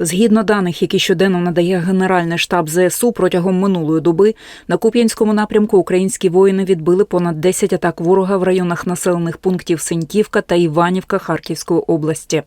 Згідно даних, які щоденно надає Генеральний штаб ЗСУ протягом минулої доби, на Куп'янському напрямку українські воїни відбили понад 10 атак ворога в районах населених пунктів Синьківка та Іванівка Харківської області.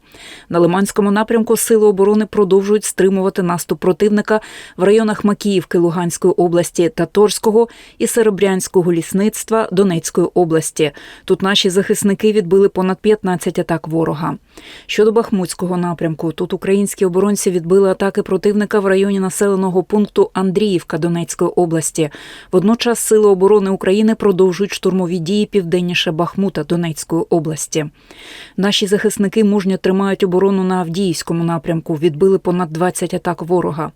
На Лиманському напрямку сили оборони продовжують стримувати наступ противника в районах Макіївки Луганської області та Торського і Серебрянського лісництва Донецької області. Тут наші захисники відбили понад 15 атак ворога. Щодо Бахмутського напрямку, тут українські оборонці відбили атаки противника в районі населеного пункту Андріївка Донецької області. Водночас сили оборони України продовжують штурмові дії південніше Бахмута Донецької області. Наші захисники мужньо тримають оборону на Авдіївському напрямку. Відбили понад 20 атак ворога.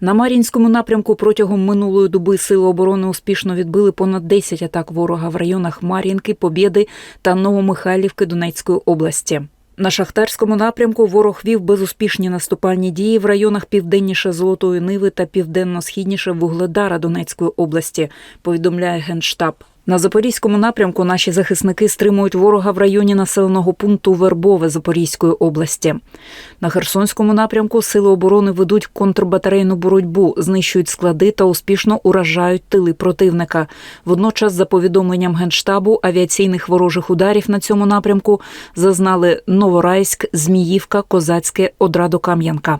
На Мар'їнському напрямку протягом минулої доби сили оборони успішно відбили понад 10 атак ворога в районах Мар'їнки, Побєди та Новомихайлівки Донецької області. На шахтарському напрямку ворог вів безуспішні наступальні дії в районах південніше Золотої Ниви та південно-східніше Вугледара Донецької області, повідомляє Генштаб. На запорізькому напрямку наші захисники стримують ворога в районі населеного пункту Вербове Запорізької області. На Херсонському напрямку сили оборони ведуть контрбатарейну боротьбу, знищують склади та успішно уражають тили противника. Водночас, за повідомленням генштабу, авіаційних ворожих ударів на цьому напрямку зазнали Новорайськ, Зміївка, Козацьке, Одрадо-Кам'янка.